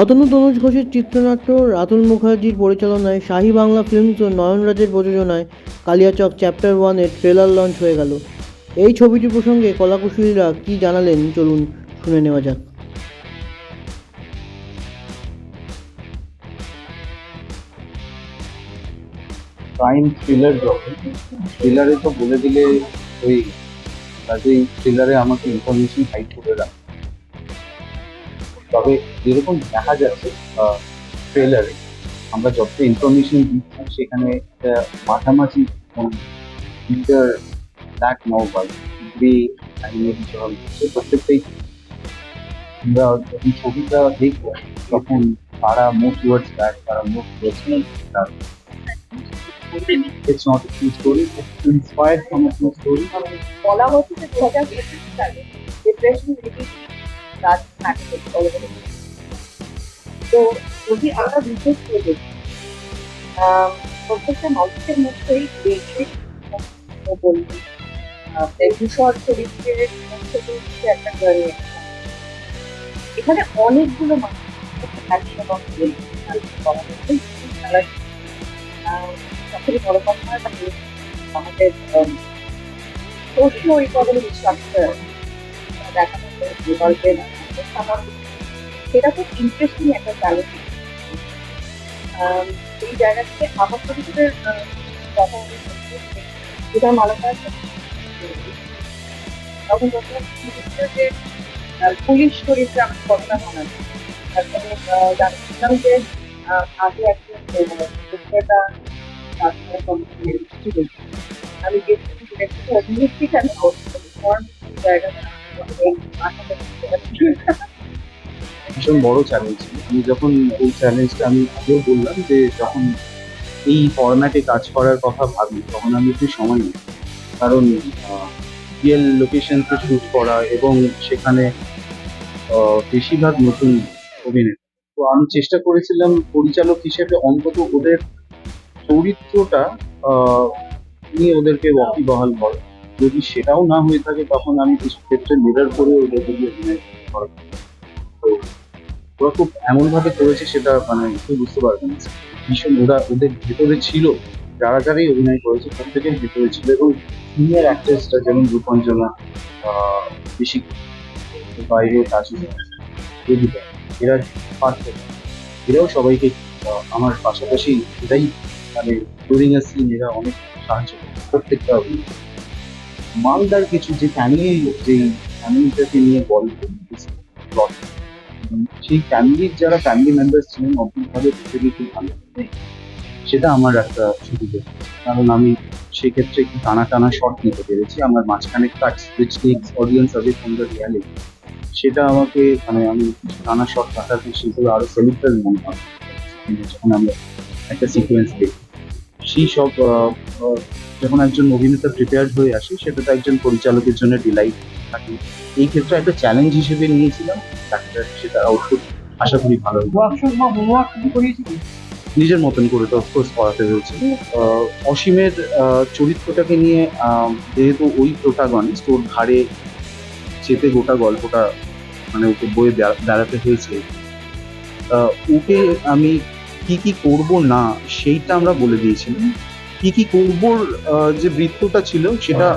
অতনু তনুজ ঘোষের চিত্রনাট্য, রাতুল মুখার্জির পরিচালনায় শাহী বাংলা ফিল্মস ও নয়নরাজের প্রযোজনায় কালিয়াচক চ্যাপ্টার ওয়ানের ট্রেলার লঞ্চ হয়ে গেল। এই ছবিটি প্রসঙ্গে কলাকুশলীরা কি জানালেন? চলুন শুনে নেওয়া যাক। ক্রাইম থ্রিলার যখন থ্রিলারে তো বলে দিলে কাজেই থ্রিলারে আমাকে ইনফরমেশন হাইড করে রাখ তবে যেরকম দেখা যাচ্ছে ট্রেলারে আমরা যত ইনফরমেশন দিচ্ছি, সেখানে একটা মাঝামাঝি ইন্টার ব্ল্যাক গ্রে অ্যানিমেট জল প্রত্যেকটাই। আমরা যখন ছবিটা দেখব, তখন তারা মুভ টুয়ার্ডস ব্যাক তারা move towards It's depression already তো যদি আমরা বিশেষ করে দেখি প্রত্যেকটা মানুষের মধ্যেই ভূষণ চরিত্রের মধ্যে একটা এখানে অনেকগুলো মানুষ কথা আমাদের হয়েছে গল্পের সেটা খুব ইন্টারেস্টিং একটা চ্যালেঞ্জ জায়গা থেকে আমার কথা যেটা তখন যে পুলিশ চরিত্রে মানাবে তারপরে জানছিলাম যে আগে একজন বিক্রেতা তারপরে আমি গেছি কেন জায়গাটা ভীষণ বড় চ্যালেঞ্জ আমি যখন এই চ্যালেঞ্জটা আমি আগেও বললাম যে যখন এই ফরম্যাটে কাজ করার কথা ভাবি, তখন আমি একটু সময় নিই। কারণ রিয়েল লোকেশনকে করা এবং সেখানে বেশিরভাগ নতুন অভিনেতা। তো আমি চেষ্টা করেছিলাম পরিচালক হিসেবে অন্তত ওদের চরিত্রটা নিয়ে ওদেরকে ওয়াকিবহাল করা। যদি সেটাও না হয়ে থাকে, তখন আমি কিছু ক্ষেত্রে মিরর করে ওদের দিয়ে অভিনয় তো ওরা খুব এমন ভাবে করেছে সেটা মানে কেউ বুঝতে পারবে না। ভীষণ ওরা ওদের ভেতরে ছিল, যারা যারাই অভিনয় করেছে প্রত্যেকের ভেতরে ছিল এবং সিনিয়র অ্যাক্ট্রেসটা যেমন রূপঞ্জনা বেশি বাইরে তাজু দেবিকা, এরা পারফেক্ট এরাও সবাইকে আমার পাশাপাশি এটাই মানে ডুরিং আ সিন এরা অনেক সাহায্য করে, প্রত্যেকটা অভিনয়। মালদার কিছু যে ফ্যামিলি যে ফ্যামিলিটাকে নিয়ে গল্প সেই ফ্যামিলির যারা ফ্যামিলি মেম্বার ছিলেন অদ্ভুতভাবে প্রত্যেকে খুব ভালো সেটা আমার একটা সুবিধা কারণ আমি সেক্ষেত্রে একটু টানা টানা শর্ট নিতে পেরেছি। আমার মাঝখানে audience away from the reality সেটা আমাকে মানে আমি টানা শর্ট কাটাতে সেগুলো আরও সেলিব্রেল মনে হয়। যখন আমরা একটা সিকোয়েন্স দেখি। সেই সব যখন একজন অভিনেতা প্রিপেয়ার্ড হয়ে আসে সেটা তো একজন পরিচালকের জন্য ডিলাইট থাকে। এই ক্ষেত্রে একটা চ্যালেঞ্জ হিসেবে নিয়েছিলাম একটা সেটা আউটপুট আশা করি ভালো হবে। নিজের মতন করে তো অফকোর্স পড়াতে হয়েছে। অসীমের চরিত্রটাকে নিয়ে যেহেতু ওই প্রোটাগনিস্ট ওর ঘাড়ে চেপে গোটা গল্পটা মানে ওকে বয়ে বেড়া- বেড়াতে হয়েছে। ওকে আমি কি কি করব না সেইটা আমরা বলে দিয়েছিলাম। কি কি করবোর যে বৃত্তটা ছিল সেটা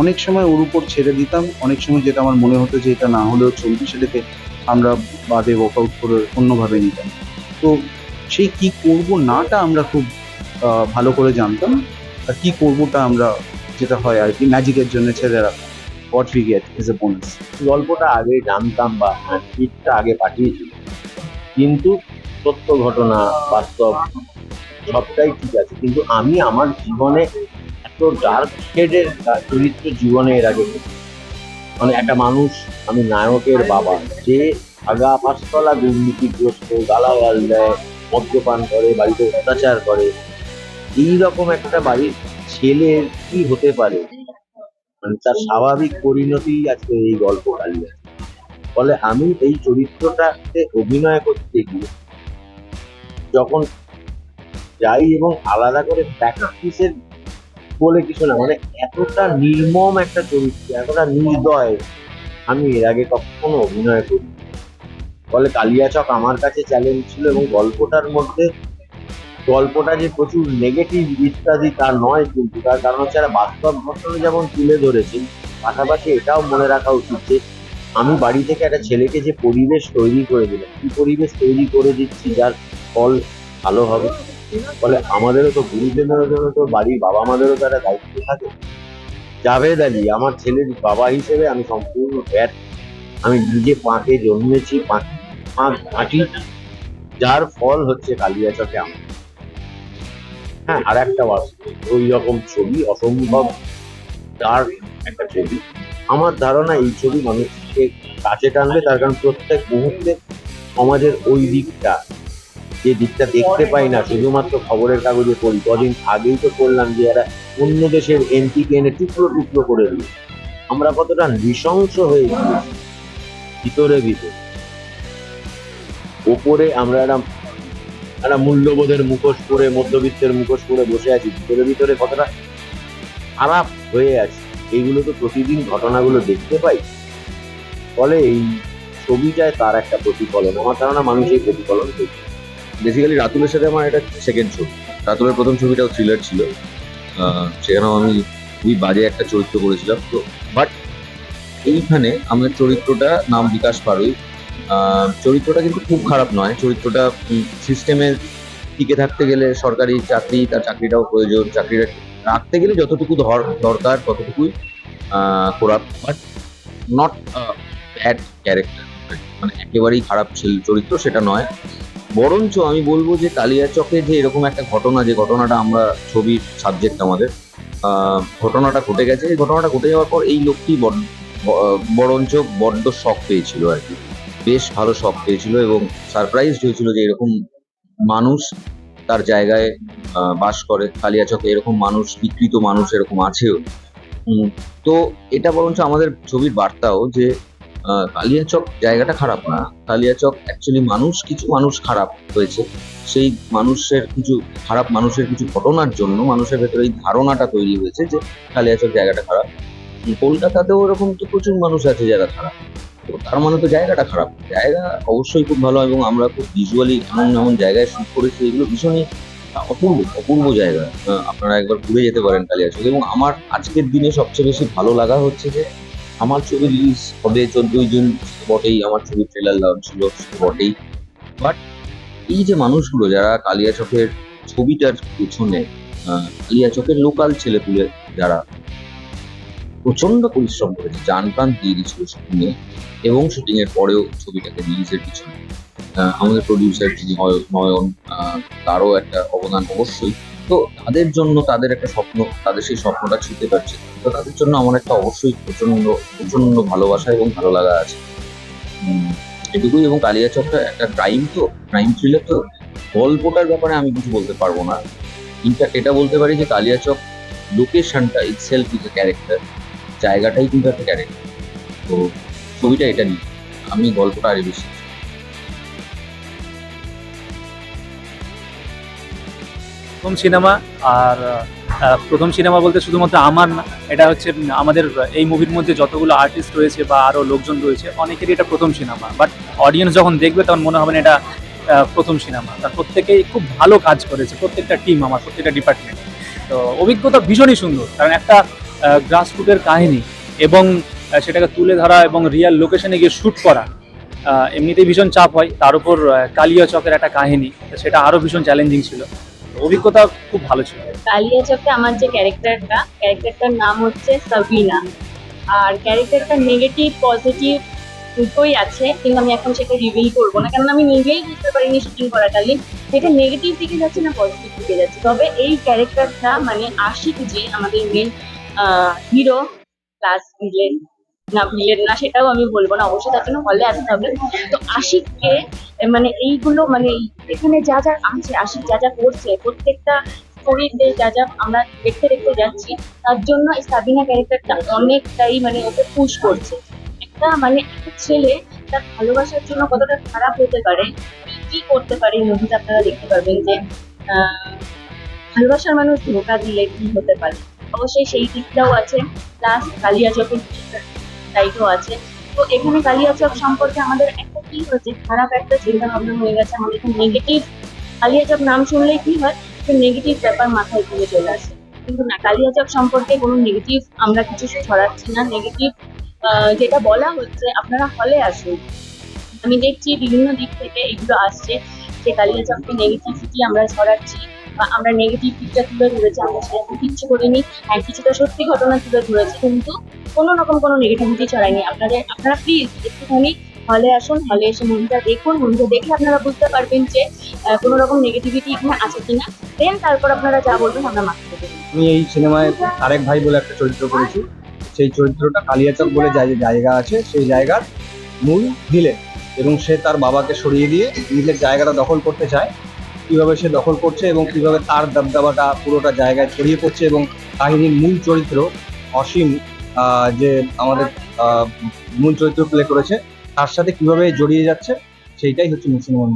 অনেক সময় ওর উপর ছেড়ে দিতাম। অনেক সময় যেটা আমার মনে হতো যে এটা না হলেও চলবে সেটাকে আমরা বাদে ওয়ার্কআউট করে অন্যভাবে নিতাম। তো সেই কি করব নাটা আমরা খুব ভালো করে জানতাম। আর কি করবোটা আমরা যেটা হয় আর কি ম্যাজিকের জন্য ছেড়ে রাখা what we get is a bonus গল্পটা আগে জানতাম বা স্ক্রিপ্টটা আগে পাঠিয়েছিল কিন্তু সত্য ঘটনা বাস্তব সবটাই ঠিক আছে। কিন্তু আমি আমার জীবনে এত ডার্ক শেডের চরিত্র জীবনে এর আগে মানে একটা মানুষ, আমি নায়কের বাবা, যে আগা পাঁচতলা দুর্নীতিগ্রস্ত, গালাগাল দেয়, মদ্যপান করে, বাড়িতে অত্যাচার করে, এইরকম একটা বাড়ির ছেলের কি হতে পারে? মানে তার স্বাভাবিক পরিণতি আজকে এই গল্প কালিয়া ফলে আমি এই চরিত্রটাতে অভিনয় করতে গিয়ে যখন যাই এবং আলাদা করে প্র্যাকটিসের বলে কিছু না মানে এতটা নির্মম একটা চরিত্র, এতটা নির্দয়। আমি এর আগে কখনো অভিনয় করি বলে কালিয়াচক আমার কাছে চ্যালেঞ্জ ছিল এবং গল্পটার মধ্যে গল্পটা যে প্রচুর নেগেটিভ ইত্যাদি তা নয় কিন্তু, তার কারণ হচ্ছে একটা বাস্তব ঘটনা যেমন তুলে ধরেছি পাশাপাশি এটাও মনে রাখা উচিত যে আমি বাড়ি থেকে একটা ছেলেকে যে পরিবেশ তৈরি করে দিলাম, কি পরিবেশ তৈরি করে দিচ্ছি যার ফল ভালো হবে? ফলে আমাদেরও তো গুরুজনেরও জন্য তো বাড়ির বাবা মাদেরও তো একটা দায়িত্ব থাকে। জাভেদ আলী, আমার ছেলের বাবা হিসেবে আমি সম্পূর্ণ ব্যাট আমি নিজে পাঁকে জন্মেছি, পাঁচ যার ফল হচ্ছে কালিয়াচকে আমার হ্যাঁ আর একটা বাস্তব, ওই রকম ছবি, অসম্ভব। তার একটা ছবি। আমার ধারণা এই ছবি মানুষকে কাছে টানবে, তার কারণ প্রত্যেক মুহূর্তে সমাজের ওই দিকটা যে দিকটা দেখতে পাই না, শুধুমাত্র খবরের কাগজে পড়ি। কদিন আগেই তো করলাম যে এরা অন্য দেশের এমপিকে এনে টুকরো টুকরো করে দিল। আমরা কতটা নৃশংস হয়ে গিয়েছি। ভিতরে ভিতরে। ওপরে আমরা একটা একটা মূল্যবোধের মুখোশ পরে, মধ্যবিত্তের মুখোশ পরে বসে আছি। ভিতরে ভিতরে কতটা খারাপ হয়ে আছে। এইগুলো তো প্রতিদিন ঘটনাগুলো দেখতে পাই। ফলে এই ছবিটায় তার একটা প্রতিফলন। আমার ধারণা মানুষ এই প্রতিফলন দেখবে বেসিক্যালি রাতুলের সাথে আমার এটা সেকেন্ড ছবি রাতুলের প্রথম ছবিটাও থ্রিলার ছিল। সেখানেও আমি খুবই বাজে একটা চরিত্র করেছিলাম। তো বাট এইখানে আমার চরিত্রটা নাম বিকাশ পারুই। চরিত্রটা কিন্তু খুব খারাপ নয়। চরিত্রটা সিস্টেমে টিকে থাকতে গেলে সরকারি চাকরি, তার চাকরিটাও প্রয়োজন। চাকরিটা রাখতে গেলে যতটুকু ধর- দরকার ততটুকুই করা বাট নট ব্যাড ক্যারেক্টার মানে একেবারেই খারাপ চরিত্র, সেটা নয়। বরঞ্চ আমি বলব যে কালিয়াচকে যে এরকম একটা ঘটনা, যে ঘটনাটা আমরা ছবির সাবজেক্ট আমাদের ঘটনাটা ঘটে গেছে। এই ঘটনাটা ঘটে যাওয়ার পর এই লোকটি বরঞ্চ বড্ড শখ পেয়েছিল আর কি। বেশ ভালো শখ পেয়েছিল এবং সারপ্রাইজড হয়েছিল যে এরকম মানুষ তার জায়গায় বাস করে। কালিয়াচকে এরকম মানুষ, বিকৃত মানুষ এরকম আছেও। তো এটা বরঞ্চ আমাদের ছবির বার্তাও যে কালিয়াচক জায়গাটা খারাপ না। কালিয়াচক অ্যাকচুয়ালি মানুষ, কিছু মানুষ খারাপ হয়েছে। সেই মানুষের কিছু, খারাপ মানুষের কিছু ঘটনার জন্য মানুষের ভেতরে এই ধারণাটা তৈরি হয়েছে যে কালিয়াচক জায়গাটা খারাপ। কলকাতাতেও এরকম তো প্রচুর মানুষ আছে যারা খারাপ। তো তার মানে তো জায়গাটা খারাপ। জায়গা অবশ্যই খুব ভালো এবং আমরা খুব ভিজুয়ালি এমন এমন জায়গায় শুট করেছি, এগুলো ভীষণই অপূর্ব অপূর্ব জায়গা। আপনারা একবার ঘুরে যেতে পারেন কালিয়াচক। এবং আমার আজকের দিনে সবচেয়ে বেশি ভালো লাগা হচ্ছে যে আমার ছবি রিলিজ হবে চোদ্দই জুন বটেই। আমার ছবি ট্রেলার লঞ্চ ছিল বটেই। বাট এই যে মানুষগুলো, যারা কালিয়াচকের ছবিটার পেছনে কালিয়াচকের লোকাল ছেলেপুলে যারা প্রচণ্ড পরিশ্রম করেছে জান প্রাণ দিয়ে দিয়েছিল শুটিংয়ে এবং শুটিং এর পরেও ছবিটাকে রিলিজের পিছনে। আমাদের প্রডিউসার যিনি নয়ন তারও একটা অবদান অবশ্যই। তো তাদের জন্য তাদের একটা স্বপ্ন, তাদের সেই স্বপ্নটা ছুটে পারছে। তো তাদের জন্য আমার একটা অবশ্যই প্রচণ্ড প্রচণ্ড ভালোবাসা এবং ভালো লাগা আছে। এটুকুই এবং কালিয়াচকটা একটা ক্রাইম তো ক্রাইম থ্রিলার তো। গল্পটার ব্যাপারে আমি কিছু বলতে পারব না। ইনফ্যাক্ট এটা বলতে পারি যে কালিয়াচক লোকেশনটা ইটসেলফ ইজ এ ক্যারেক্টার জায়গাটাই কিন্তু একটা ক্যারেক্টার তো ছবিটা এটা নিয়ে। আমি গল্পটা আরও বেশি প্রথম সিনেমা আর প্রথম সিনেমা বলতে শুধুমাত্র আমার না, এটা হচ্ছে আমাদের এই মুভির মধ্যে যতগুলো আর্টিস্ট রয়েছে বা আরও লোকজন রয়েছে, অনেকেরই এটা প্রথম সিনেমা। বাট অডিয়েন্স যখন দেখবে তখন মনে হবে না এটা প্রথম সিনেমা। তার প্রত্যেকেই খুব ভালো কাজ করেছে, প্রত্যেকটা টিম আমার, প্রত্যেকটা ডিপার্টমেন্ট তো অভিজ্ঞতা ভীষণই সুন্দর, কারণ একটা গ্রাসরুটের কাহিনী এবং সেটাকে তুলে ধরা এবং রিয়াল লোকেশনে গিয়ে শ্যুট করা এমনিতেই ভীষণ চাপ হয়। তার উপর কালিয়া চকের একটা কাহিনী, সেটা আরও ভীষণ চ্যালেঞ্জিং ছিল। অভিজ্ঞতা খুব ভালো ছিল। কালিয়াচকে আমার যে ক্যারেক্টারটা, ক্যারেক্টারটার নাম হচ্ছে সাবিনা। আর ক্যারেক্টারটা নেগেটিভ পজিটিভ দুটোই আছে, কিন্তু আমি এখন সেটা রিভিল করব না। কারণ আমি নিজেই বুঝতে পারিনি শুটিং করাকালীন সেটা নেগেটিভ দিকে যাচ্ছে না পজিটিভ দিকে যাচ্ছে। তবে এই ক্যারেক্টারটা মানে আশিক যে আমাদের মেন হিরো প্লাস ভিলেন না ভিলেন না, সেটাও আমি বলব না, অবশ্যই তার জন্য হলে আসতে হবে তো আশিককে মানে এইগুলো মানে এখানে যা যা আছে, আশিক যা যা করছে, প্রত্যেকটা স্টোরির যা যা আমরা দেখতে দেখতে যাচ্ছি, তার জন্য এই সাবিনা ক্যারেক্টারটা অনেকটাই মানে ওকে পুশ করছে। একটা মানে একটা ছেলে তার ভালোবাসার জন্য কতটা খারাপ হতে পারে, কি- করতে পারে এই মুভিতে আপনারা দেখতে পারবেন যে ভালোবাসার মানুষ ধোকা দিলে কি হতে পারে? অবশ্যই সেই দিকটাও আছে প্লাস কালিয়া চকের দায়িত্ব আছে। তো এখানে কালিয়াচক সম্পর্কে আমাদের একটা কি হয়েছে? খারাপ একটা চিন্তা ভাবনা হয়ে গেছে। আমাদের নেগেটিভ কালিয়াচক নাম শুনলেই কি হয়? যে নেগেটিভ ব্যাপার মাথায় ঘুরে চলে আসে। কিন্তু না, কালিয়াচক সম্পর্কে কোনো নেগেটিভ আমরা কিছু ছড়াচ্ছি না। নেগেটিভ যেটা বলা হচ্ছে, আপনারা হলে আসুন। আমি দেখছি বিভিন্ন দিক থেকে এগুলো আসছে যে কালিয়াচককে নেগেটিভিটি আমরা ছড়াচ্ছি। আমরা নেগেটিভ দিকটা তুলে ধরেছি, আমরা সেরকম কিচ্ছু করিনি হ্যাঁ কিছুটা সত্যি ঘটনা তুলে ধরেছি, কিন্তু কোনো রকম কোনো নেগেটিভিটি ছড়ায়নি। আপনাদের, আপনারা প্লিজ একটুখানি হলে আসুন হলে এসে মুভিটা দেখুন মুভিটা দেখে আপনারা বুঝতে পারবেন যে কোনো রকম নেগেটিভিটি এখানে আছে কিনা। দেন তারপর আপনারা যা বলবেন আমরা মাথায় আমি এই সিনেমায় আরেক ভাই বলে একটা চরিত্র করেছি। সেই চরিত্রটা কালিয়াচক বলে যে, জায়গা আছে, সেই জায়গার মূল ভিলেন এবং সে তার বাবাকে সরিয়ে দিয়ে নিজের জায়গাটা দখল করতে চায়। কীভাবে সে দখল করছে এবং কীভাবে তার দাবদাবাটা পুরোটা জায়গায় ছড়িয়ে পড়ছে এবং কাহিনীর মূল চরিত্র অসীম যে আমাদের মূল চরিত্র প্লে করেছে, তার সাথে কীভাবে জড়িয়ে যাচ্ছে, সেইটাই হচ্ছে মুসলমান